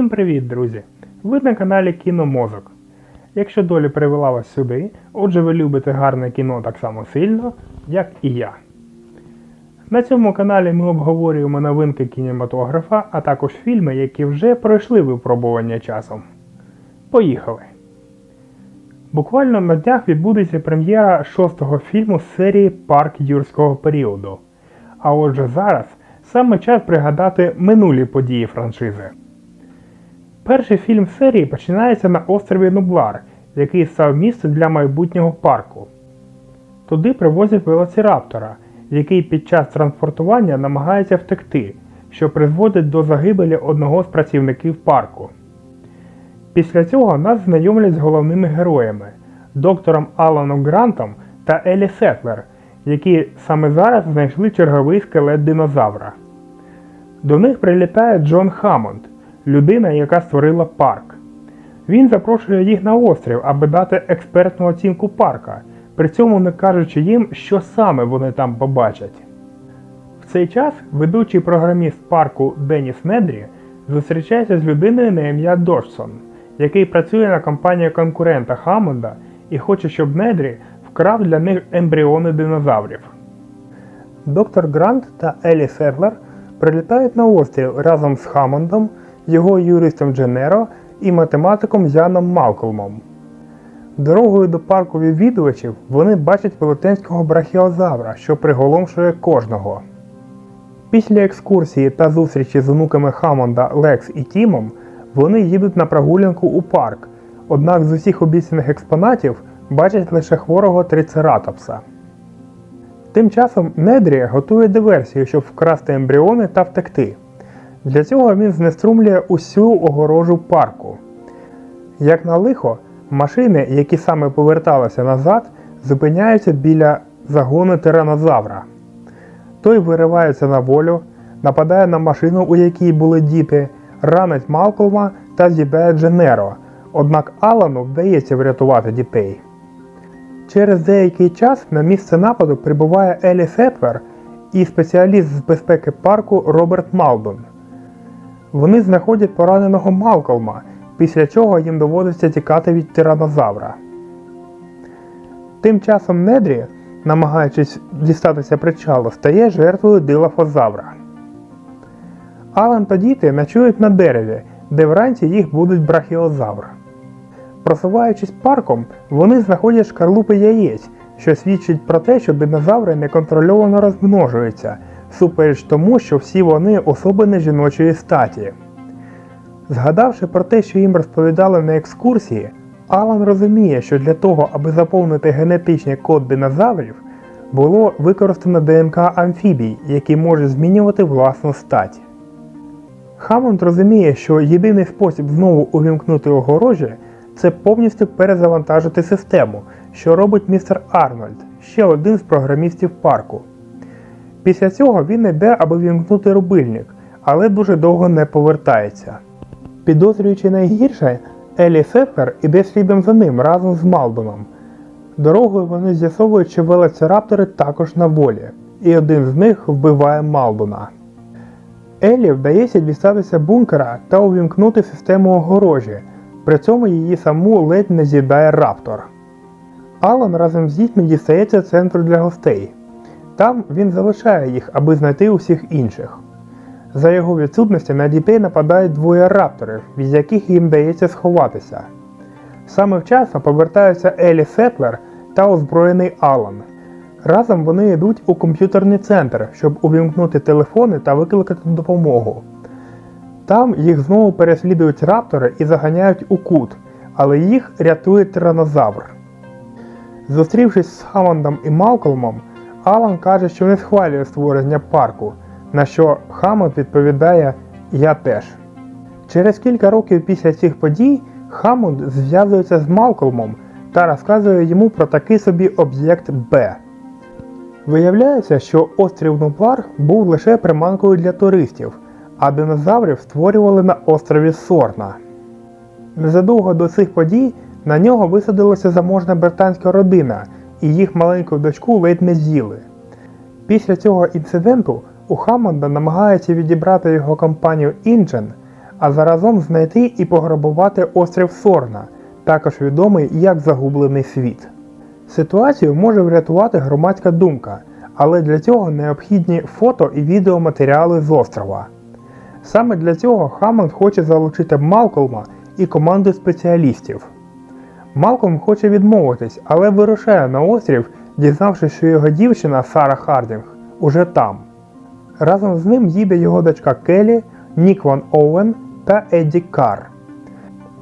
Всім привіт, друзі! Ви на каналі Кіномозок. Якщо доля привела вас сюди, отже ви любите гарне кіно так само сильно, як і я. На цьому каналі ми обговорюємо новинки кінематографа, а також фільми, які вже пройшли випробування часом. Поїхали! Буквально на днях відбудеться прем'єра шостого фільму з серії Парк юрського періоду. А отже зараз саме час пригадати минулі події франшизи. Перший фільм серії починається на острові Нублар, який став місцем для майбутнього парку. Туди привозять велоцираптора, який під час транспортування намагається втекти, що призводить до загибелі одного з працівників парку. Після цього нас знайомлять з головними героями доктором Аланом Грантом та Елі Сетлер, які саме зараз знайшли черговий скелет динозавра. До них прилітає Джон Хаммонд, людина, яка створила парк. Він запрошує їх на острів, аби дати експертну оцінку парка, при цьому не кажучи їм, що саме вони там побачать. В цей час ведучий програміст парку Деніс Недрі зустрічається з людиною на ім'я Доджсон, який працює на компанію конкурента Хаммонда і хоче, щоб Недрі вкрав для них ембріони динозаврів. Доктор Грант та Елі Серлер прилітають на острів разом з Хаммондом, його юристом Дженеро і математиком Яном Малкольмом. Дорогою до парку відвідувачів вони бачать велетенського брахіозавра, що приголомшує кожного. Після екскурсії та зустрічі з онуками Хаммонда, Лекс і Тімом вони їдуть на прогулянку у парк, однак з усіх обіцяних експонатів бачать лише хворого трицератопса. Тим часом Недрі готує диверсію, щоб вкрасти ембріони та втекти. Для цього він знеструмлює усю огорожу парку. Як на лихо, машини, які саме поверталися назад, зупиняються біля загону тиранозавра. Той виривається на волю, нападає на машину, у якій були діти, ранить Малколма та з'їдає Дженеро, однак Алану вдається врятувати дітей. Через деякий час на місце нападу прибуває Елі Сетвер і спеціаліст з безпеки парку Роберт Малдон. Вони знаходять пораненого Малколма, після чого їм доводиться тікати від тиранозавра. Тим часом Недрі, намагаючись дістатися причалу, стає жертвою дилафозавра. Алан та діти ночують на дереві, де вранці їх будуть брахіозавр. Просуваючись парком, вони знаходять шкарлупи яєць, що свідчить про те, що динозаври неконтрольовано розмножуються, супереч тому, що всі вони особини жіночої статі. Згадавши про те, що їм розповідали на екскурсії, Алан розуміє, що для того, аби заповнити генетичний код динозаврів, було використано ДНК амфібій, які можуть змінювати власну стать. Хаммонд розуміє, що єдиний спосіб знову увімкнути огорожі це повністю перезавантажити систему, що робить містер Арнольд, ще один з програмістів парку. Після цього він йде, аби вімкнути рубильник, але дуже довго не повертається. Підозрюючи найгірше, Елі Сетлер іде слідом за ним разом з Малдоном. Дорогою вони з'ясовують, що велоцираптори також на волі, і один з них вбиває Малдона. Елі вдається дістатися бункера та увімкнути систему огорожі, при цьому її саму ледь не з'їдає раптор. Алан разом з дітьми дістається центру для гостей. Там він залишає їх, аби знайти усіх інших. За його відсутності на дітей нападають двоє рапторів, від яких їм дається сховатися. Саме вчасно повертаються Елі Сетлер та озброєний Алан. Разом вони йдуть у комп'ютерний центр, щоб увімкнути телефони та викликати допомогу. Там їх знову переслідують раптори і заганяють у кут, але їх рятує тиранозавр. Зустрівшись з Хаммондом і Малкольмом, Алан каже, що не схвалює створення парку, на що Хаммонд відповідає Я теж. Через кілька років після цих подій Хаммонд зв'язується з Малкольмом та розказує йому про такий собі об'єкт Б. Виявляється, що острів Нуплар був лише приманкою для туристів, а динозаврів створювали на острові Сорна. Незадовго до цих подій на нього висадилася заможна британська родина, і їх маленьку дочку ледь не з'їли. Після цього інциденту у Хаммонда намагаються відібрати його компанію Інджен, а заразом знайти і пограбувати острів Сорна, також відомий як Загублений світ. Ситуацію може врятувати громадська думка, але для цього необхідні фото і відеоматеріали з острова. Саме для цього Хаммонд хоче залучити Малкольма і команду спеціалістів. Малкольм хоче відмовитись, але вирушає на острів, дізнавшись, що його дівчина Сара Хардінг уже там. Разом з ним їде його дочка Келі, Нік Ван Оуен та Едді Карр.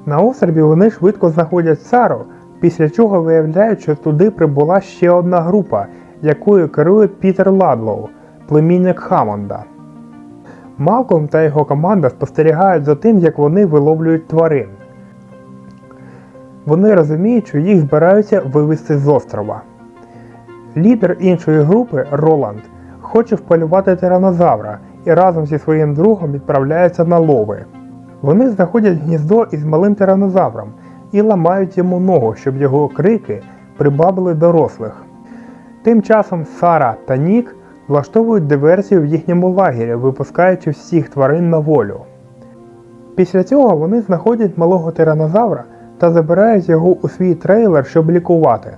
На острові вони швидко знаходять Сару, після чого виявляють, що туди прибула ще одна група, якою керує Пітер Ладлоу, племінник Хаммонда. Малком та його команда спостерігають за тим, як вони виловлюють тварин. Вони розуміють, що їх збираються вивезти з острова. Лідер іншої групи Роланд хоче вполювати тиранозавра і разом зі своїм другом відправляється на лови. Вони знаходять гніздо із малим тиранозавром і ламають йому ногу, щоб його крики прибавили дорослих. Тим часом Сара та Нік влаштовують диверсію в їхньому лагері, випускаючи всіх тварин на волю. Після цього вони знаходять малого тиранозавра та забирають його у свій трейлер, щоб лікувати.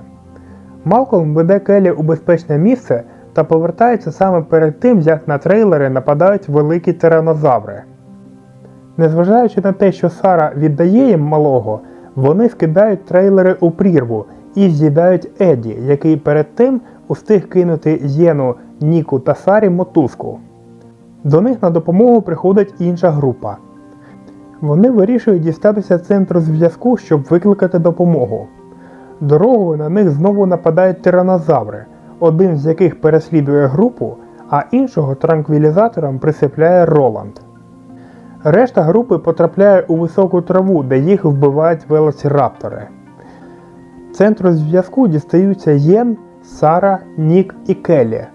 Малкольм веде Келі у безпечне місце та повертається саме перед тим, як на трейлери нападають великі тиранозаври. Незважаючи на те, що Сара віддає їм малого, вони скидають трейлери у прірву і з'їдають Едді, який перед тим устиг кинути Єну, Ніку та Сарі мотузку. До них на допомогу приходить інша група. Вони вирішують дістатися центру зв'язку, щоб викликати допомогу. Дорогою на них знову нападають тиранозаври, один з яких переслідує групу, а іншого транквілізатором присипляє Роланд. Решта групи потрапляє у високу траву, де їх вбивають велоцираптори. Центру зв'язку дістаються Єн, Сара, Нік і Келлі.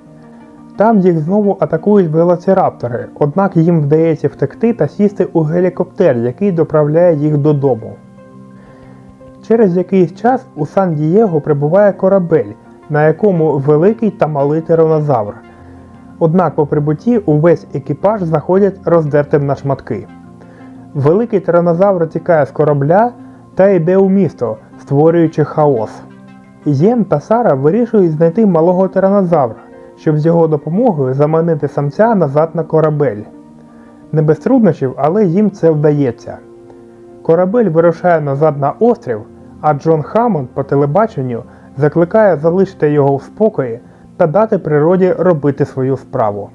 Там їх знову атакують велоцираптори, однак їм вдається втекти та сісти у гелікоптер, який доправляє їх додому. Через якийсь час у Сан-Дієго прибуває корабель, на якому великий та малий тиранозавр. Однак по прибутті увесь екіпаж знаходять роздертим на шматки. Великий тиранозавр тікає з корабля та йде у місто, створюючи хаос. Єн та Сара вирішують знайти малого тиранозавра, щоб з його допомогою заманити самця назад на корабель. Не без труднощів, але їм це вдається. Корабель вирушає назад на острів, а Джон Хаммонд по телебаченню закликає залишити його в спокої та дати природі робити свою справу.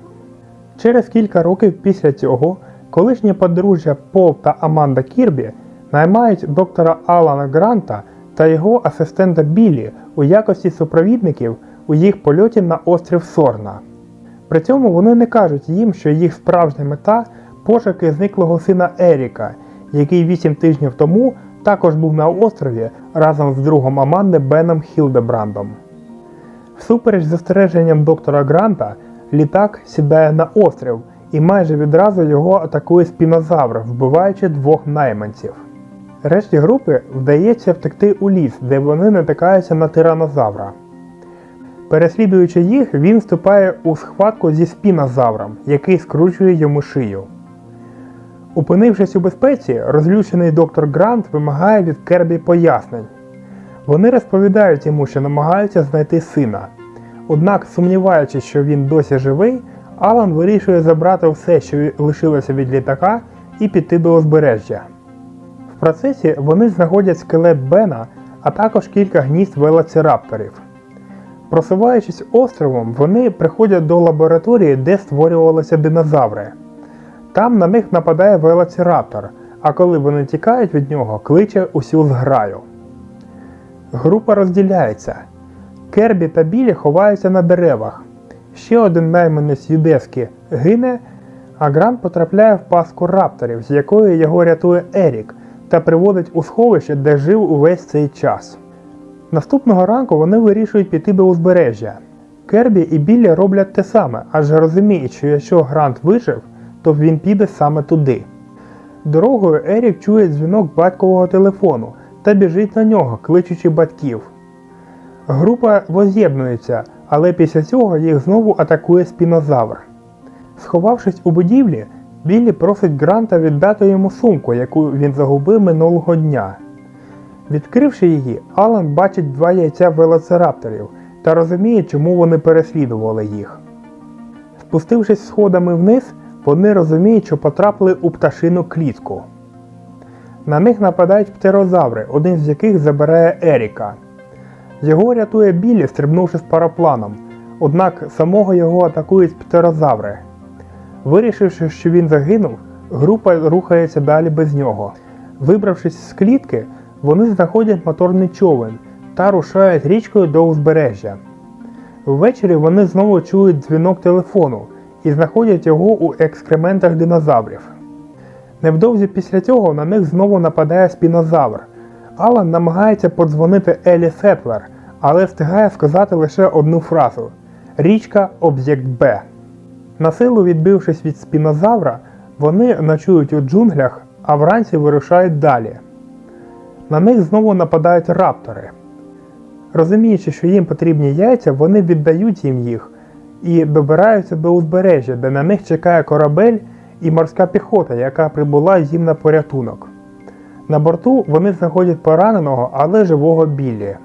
Через кілька років після цього колишнє подружжя Пол та Аманда Кірбі наймають доктора Алана Гранта та його асистента Біллі у якості супровідників у їх польоті на острів Сорна. При цьому вони не кажуть їм, що їх справжня мета пошуки зниклого сина Еріка, який 8 тижнів тому також був на острові разом з другом Аманди Беном Хілдебрандом. Всупереч застереженням доктора Гранта, літак сідає на острів і майже відразу його атакує спінозавр, вбиваючи двох найманців. Решті групи вдається втекти у ліс, де вони натикаються на тиранозавра. Переслідуючи їх, він вступає у схватку зі спінозавром, який скручує йому шию. Опинившись у безпеці, розлючений доктор Грант вимагає від Кербі пояснень. Вони розповідають йому, що намагаються знайти сина. Однак, сумніваючись, що він досі живий, Алан вирішує забрати все, що лишилося від літака, і піти до узбережжя. В процесі вони знаходять скелет Бена, а також кілька гнізд велоцирапторів. Просуваючись островом, вони приходять до лабораторії, де створювалися динозаври. Там на них нападає велоцираптор, а коли вони тікають від нього, кличе усю зграю. Група розділяється. Кербі та Білі ховаються на деревах. Ще один найманець Юдески гине, а Грант потрапляє в паску рапторів, з якої його рятує Ерік, та приводить у сховище, де жив увесь цей час. Наступного ранку вони вирішують піти до узбережжя. Кербі і Біллі роблять те саме, адже розуміють, що якщо Грант вижив, то він піде саме туди. Дорогою Ерік чує дзвінок батькового телефону та біжить на нього, кличучи батьків. Група воз'єднується, але після цього їх знову атакує спінозавр. Сховавшись у будівлі, Біллі просить Гранта віддати йому сумку, яку він загубив минулого дня. Відкривши її, Алан бачить два яйця велоцирапторів та розуміє, чому вони переслідували їх. Спустившись сходами вниз, вони розуміють, що потрапили у пташину клітку. На них нападають птерозаври, один з яких забирає Еріка. Його рятує Біллі, стрибнувши з парапланом, однак самого його атакують птерозаври. Вирішивши, що він загинув, група рухається далі без нього. Вибравшись з клітки, вони знаходять моторний човен та рушають річкою до узбережжя. Ввечері вони знову чують дзвінок телефону і знаходять його у екскрементах динозаврів. Невдовзі після цього на них знову нападає спінозавр. Алан намагається подзвонити Елі Сетлер, але встигає сказати лише одну фразу: Річка об'єкт Б. Насилу відбившись від спінозавра, вони ночують у джунглях, а вранці вирушають далі. На них знову нападають раптори. Розуміючи, що їм потрібні яйця, вони віддають їм їх і добираються до узбережжя, де на них чекає корабель і морська піхота, яка прибула їм на порятунок. На борту вони знаходять пораненого, але живого Біллі.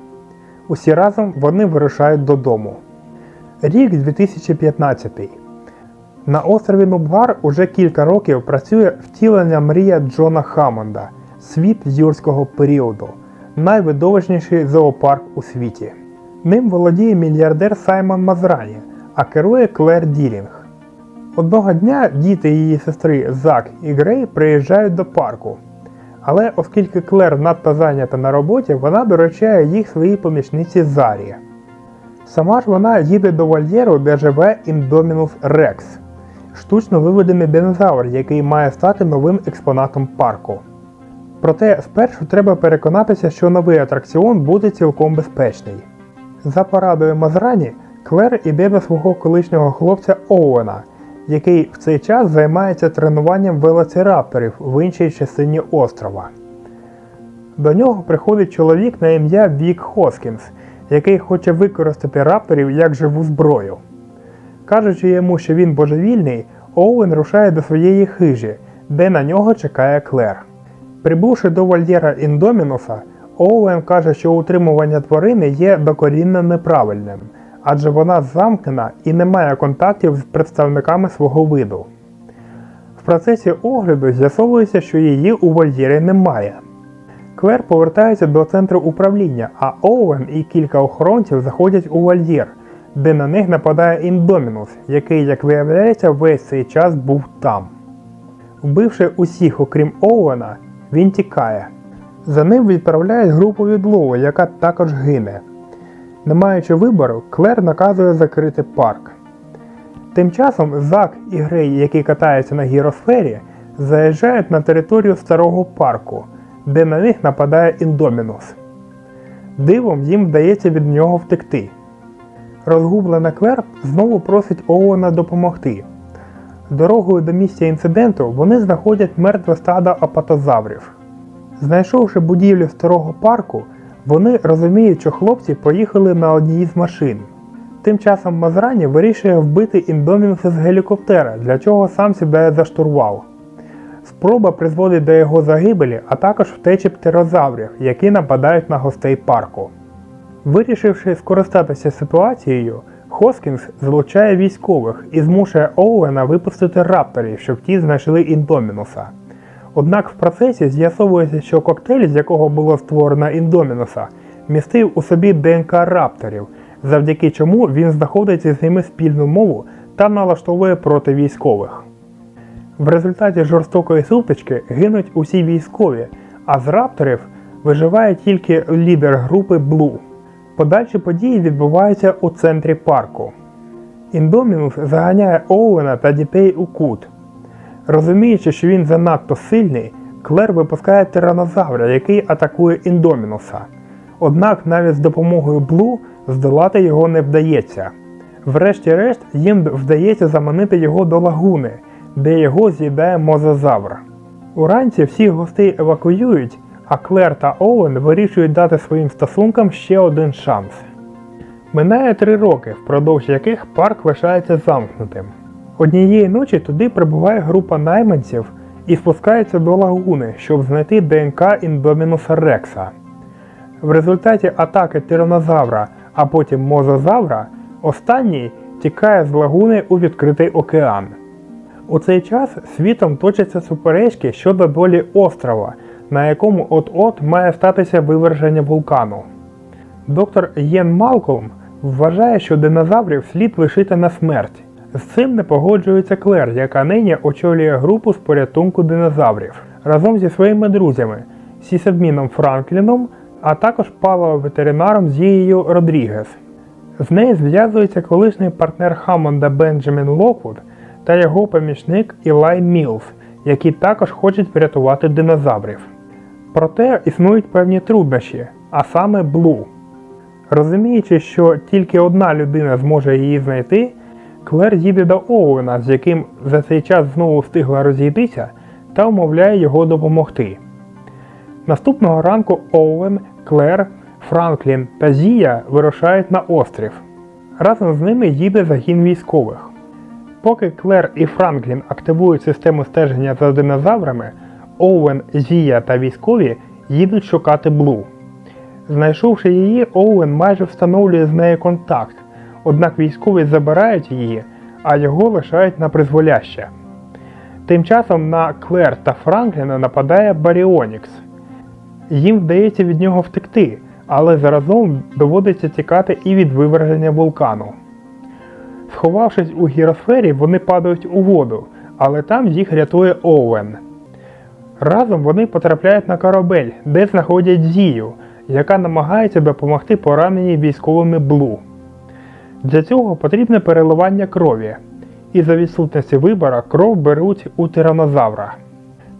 Усі разом вони вирушають додому. Рік 2015. На острові Нубгар уже кілька років працює втілення мрія Джона Хаммонда Світ юрського періоду, найвидовищніший зоопарк у світі. Ним володіє мільярдер Саймон Мазрані, а керує Клер Ділінг. Одного дня діти її сестри Зак і Грей приїжджають до парку. Але оскільки Клер надто зайнята на роботі, вона доручає їх своїй помічниці Зарі. Сама ж вона їде до вольєру, де живе Індомінус Рекс, штучно виведений динозавр, який має стати новим експонатом парку. Проте спершу треба переконатися, що новий атракціон буде цілком безпечний. За порадою Мазрані, Клер іде до свого колишнього хлопця Оуена, який в цей час займається тренуванням велоцирапторів в іншій частині острова. До нього приходить чоловік на ім'я Вік Хоскінс, який хоче використати рапторів як живу зброю. Кажучи йому, що він божевільний, Оуен рушає до своєї хижі, де на нього чекає Клер. Прибувши до вольєра Індомінуса, Оуен каже, що утримування тварини є докорінно неправильним, адже вона замкнена і не має контактів з представниками свого виду. В процесі огляду з'ясовується, що її у вольєрі немає. Клер повертається до центру управління, а Оуен і кілька охоронців заходять у вольєр, де на них нападає Індомінус, який, як виявляється, весь цей час був там. Вбивши усіх, окрім Оуена, він тікає. За ним відправляють групу відлову, яка також гине. Не маючи вибору, Клер наказує закрити парк. Тим часом Зак і Грей, які катаються на гіросфері, заїжджають на територію старого парку, де на них нападає Індомінус. Дивом їм вдається від нього втекти. Розгублена Клер знову просить Оуена допомогти. Дорогою до місця інциденту вони знаходять мертве стадо апатозаврів. Знайшовши будівлю старого парку, вони розуміють, що хлопці поїхали на одній з машин. Тим часом Мазрані вирішує вбити індомінуса з гелікоптера, для чого сам сідає за штурвал. Спроба призводить до його загибелі, а також втечі птерозаврів, які нападають на гостей парку. Вирішивши скористатися ситуацією, Хоскінс залучає військових і змушує Оуена випустити рапторів, щоб ті знайшли індомінуса. Однак в процесі з'ясовується, що коктейль, з якого було створено індомінуса, містив у собі ДНК рапторів, завдяки чому він знаходиться з ними спільну мову та налаштовує проти військових. В результаті жорстокої сутички гинуть усі військові, а з рапторів виживає тільки лідер групи Блу. Подальші події відбуваються у центрі парку. Індомінус заганяє Оуена та дітей у кут. Розуміючи, що він занадто сильний, Клер випускає тиранозавра, який атакує Індомінуса. Однак навіть з допомогою Блу здолати його не вдається. Врешті-решт, їм вдається заманити його до лагуни, де його з'їдає мозазавр. Уранці всіх гостей евакуюють, а Клер та Оуен вирішують дати своїм стосункам ще один шанс. Минає три роки, впродовж яких парк лишається замкнутим. Однієї ночі туди прибуває група найманців і спускається до лагуни, щоб знайти ДНК індомінуса Рекса. В результаті атаки тиранозавра, а потім мозазавра, останній тікає з лагуни у відкритий океан. У цей час світом точаться суперечки щодо долі острова, на якому от-от має статися виверження вулкану. Доктор Єн Малколм вважає, що динозаврів слід лишити на смерть. З цим не погоджується Клер, яка нині очолює групу з порятунку динозаврів разом зі своїми друзями Сісадміном Франкліном, а також палеоветеринаром Зією Родрігес. З нею зв'язується колишній партнер Хаммонда Бенджамін Локвуд та його помічник Ілай Мілс, які також хочуть врятувати динозаврів. Проте існують певні труднощі, а саме Блу. Розуміючи, що тільки одна людина зможе її знайти, Клер їде до Оуена, з яким за цей час знову встигла розійтися, та умовляє його допомогти. Наступного ранку Оуен, Клер, Франклін та Зія вирушають на острів. Разом з ними їде загін військових. Поки Клер і Франклін активують систему стеження за динозаврами, Оуен, Зія та військові їдуть шукати Блу. Знайшовши її, Оуен майже встановлює з нею контакт, однак військові забирають її, а його лишають на призволяще. Тим часом на Клер та Франкліна нападає Баріонікс. Їм вдається від нього втекти, але заразом доводиться тікати і від виверження вулкану. Сховавшись у гіросфері, вони падають у воду, але там їх рятує Оуен. Разом вони потрапляють на корабель, де знаходять Зію, яка намагається допомогти пораненій військовими Блу. Для цього потрібне переливання крові, і за відсутності вибора кров беруть у тиранозавра.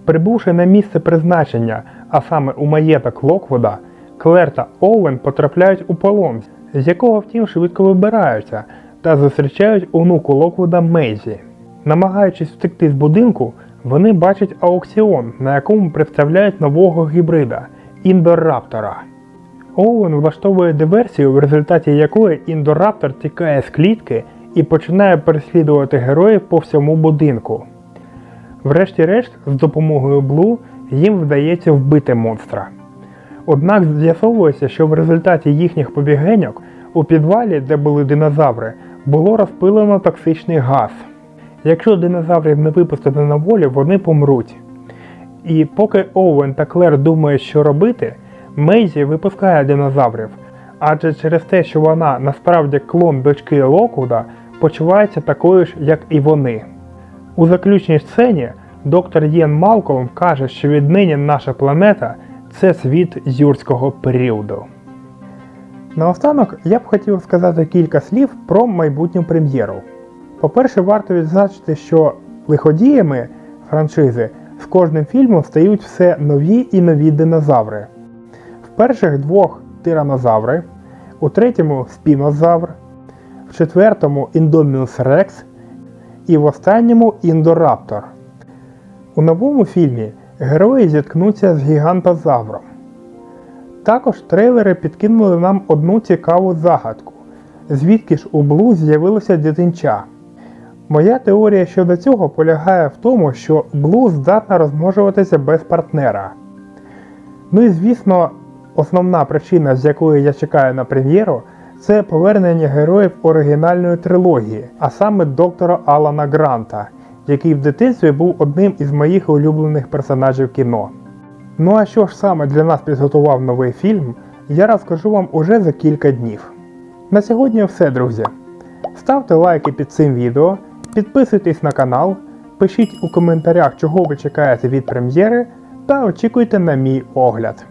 Прибувши на місце призначення, а саме у маєток Локвуда, Клер та Оуен потрапляють у полон, з якого втім швидко вибираються та зустрічають онуку Локвуда Мейзі. Намагаючись втекти з будинку, вони бачать аукціон, на якому представляють нового гібрида індораптора. Оуен влаштовує диверсію, в результаті якої індораптор тікає з клітки і починає переслідувати героїв по всьому будинку. Врешті-решт, з допомогою Блу їм вдається вбити монстра. Однак з'ясовується, що в результаті їхніх побігеньок у підвалі, де були динозаври, було розпилено токсичний газ. Якщо динозаврів не випустити на волю, вони помруть. І поки Оуен та Клер думають, що робити, Мейзі випускає динозаврів, адже через те, що вона насправді клон дочки Локвуда, почувається такою ж, як і вони. У заключній сцені доктор Єн Малколм каже, що віднині наша планета це світ юрського періоду. Наостанок я б хотів сказати кілька слів про майбутню прем'єру. По-перше, варто відзначити, що лиходіями франшизи з кожним фільмом стають все нові і нові динозаври. В перших двох тиранозаври, у третьому спінозавр, в четвертому індомінус рекс і в останньому індораптор. У новому фільмі герої зіткнуться з гігантозавром. Також трейлери підкинули нам одну цікаву загадку, звідки ж у Блу з'явилося дитинча. Моя теорія щодо цього полягає в тому, що Блу здатна розмножуватися без партнера. Ну і звісно, основна причина, з якої я чекаю на прем'єру, це повернення героїв оригінальної трилогії, а саме доктора Алана Гранта, який в дитинстві був одним із моїх улюблених персонажів кіно. Ну а що ж саме для нас підготував новий фільм, я розкажу вам уже за кілька днів. На сьогодні все, друзі. Ставте лайки під цим відео, підписуйтесь на канал, пишіть у коментарях, чого ви чекаєте від прем'єри, та очікуйте на мій огляд.